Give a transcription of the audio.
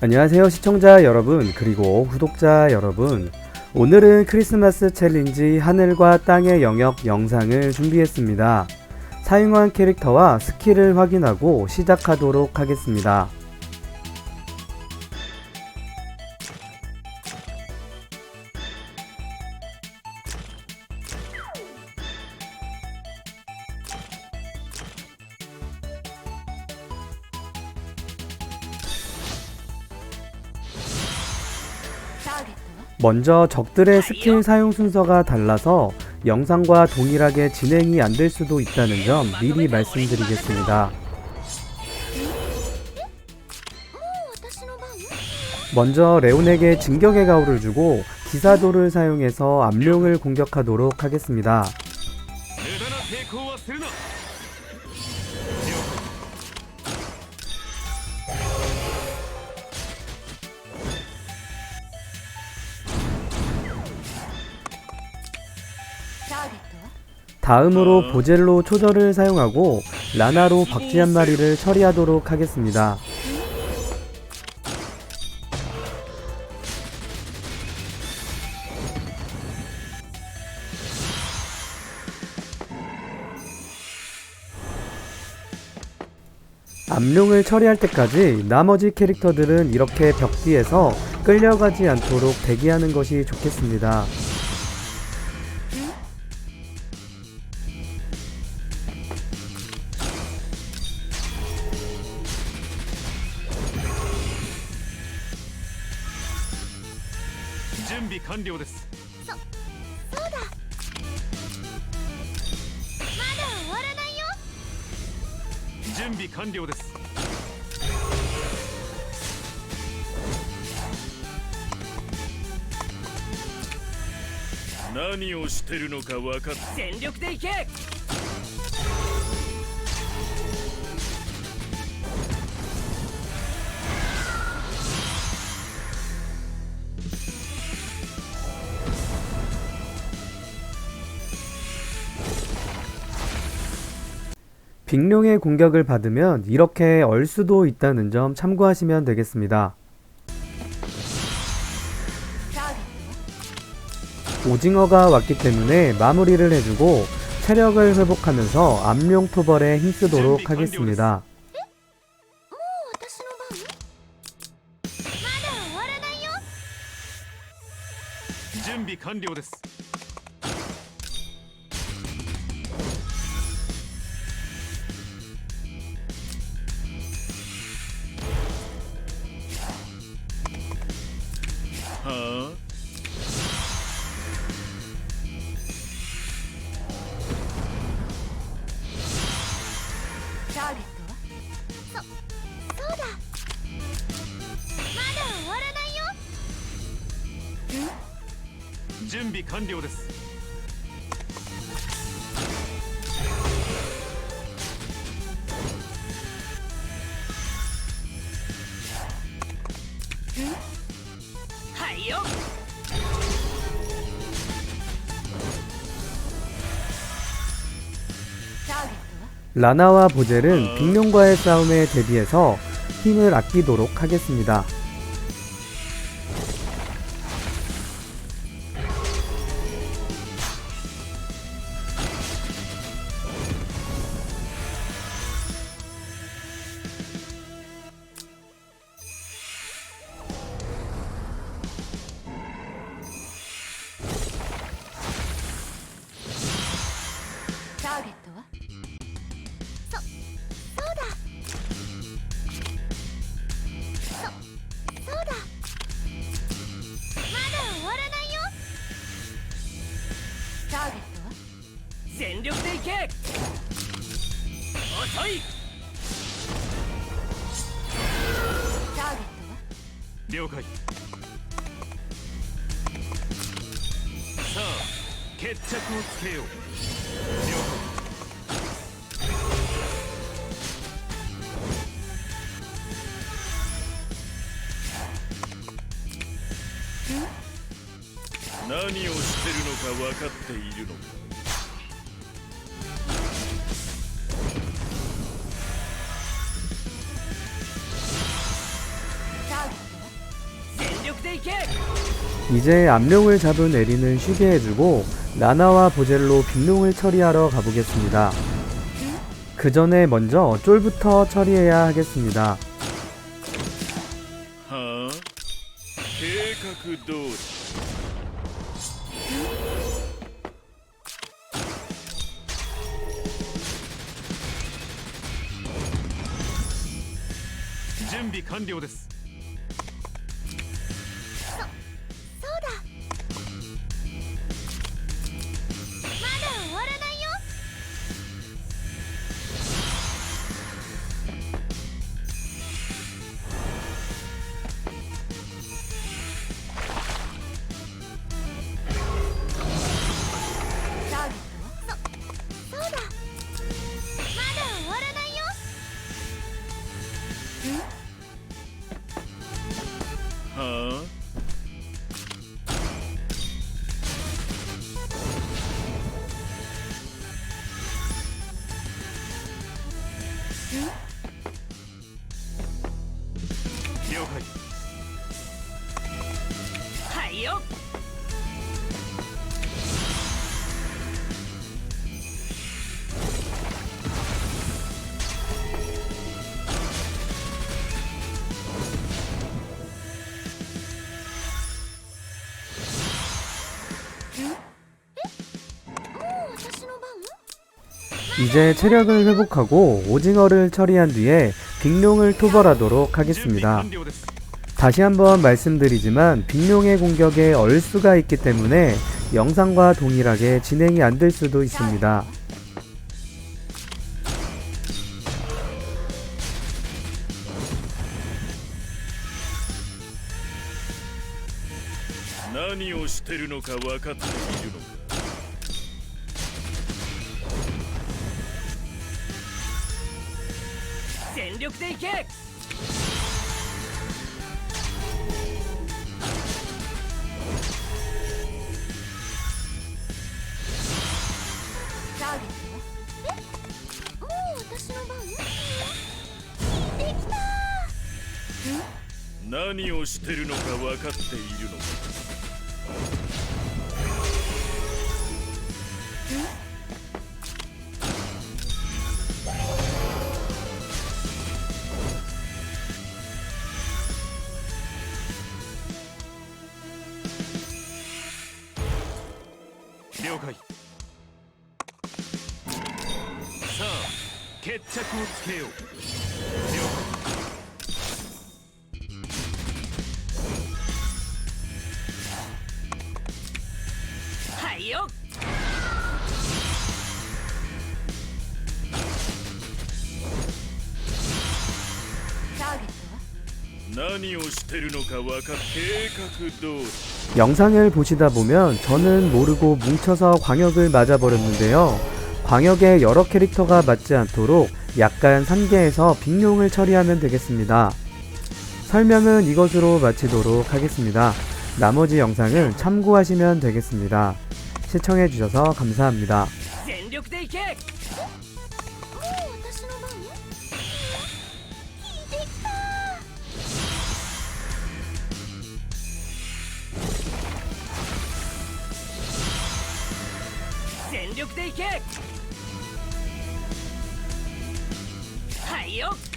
안녕하세요 시청자 여러분 그리고 구독자 여러분. 오늘은 크리스마스 챌린지 하늘과 땅의 영역 영상을 준비했습니다. 사용한 캐릭터와 스킬을 확인하고 시작하도록 하겠습니다 먼저 적들의 스킬 사용 순서가 달라서 영상과 동일하게 진행이 안 될 수도 있다는 점 미리 말씀드리겠습니다. 먼저 레온에게 진격의 가호를 주고 기사도를 사용해서 암룡을 공격하도록 하겠습니다. 다음으로 보젤로 초절을 사용하고 라나로 박쥐 한 마리를 처리하도록 하겠습니다. 암룡을 처리할 때까지 나머지 캐릭터들은 이렇게 벽 뒤에서 끌려가지 않도록 대기하는 것이 좋겠습니다. 準備完了です。まだ終わらないよ。準備完了です。何をしてるのか分かっ全力でいけ 빅룡의 공격을 받으면 이렇게 얼 수도 있다는 점 참고하시면 되겠습니다. 오징어가 왔기 때문에 마무리를 해주고 체력을 회복하면서 암룡 토벌에 힘쓰도록 하겠습니다. 준비 완료です ーゲットはそそうだ。まだ終わらないよ。準備完了です。はいよ。 라나와 보젤은 빅룡과의 싸움에 대비해서 힘을 아끼도록 하겠습니다. 全力でいけ。遅い。ターゲットは？了解。さあ決着をつけよう。了解。何をしてるのか分かっているのか 이제 암룡을 잡은 에리는 쉬게 해주고 나나와 보젤로 빈룡을 처리하러 가보겠습니다. 그 전에 먼저 쫄부터 처리해야 하겠습니다. 준비 완료です 이제 체력을 회복하고 오징어를 처리한 뒤에 빅룡을 토벌하도록 하겠습니다. 다시 한번 말씀드리지만 빅룡의 공격에 얼수가 있기 때문에 영상과 동일하게 진행이 안 될 수도 있습니다. 力でいけ！何をしてるのか分かっているのか。了解。さあ決着をつけよう。了解。はいよ。ターゲットは？何をしてるのか分かっ計画通り 영상을 보시다 보면 저는 모르고 뭉쳐서 광역을 맞아버렸는데요. 광역에 여러 캐릭터가 맞지 않도록 약간 산계해서 빅룡을 처리하면 되겠습니다. 설명은 이것으로 마치도록 하겠습니다. 나머지 영상을 참고하시면 되겠습니다. 시청해주셔서 감사합니다. 프리킥! 하이요!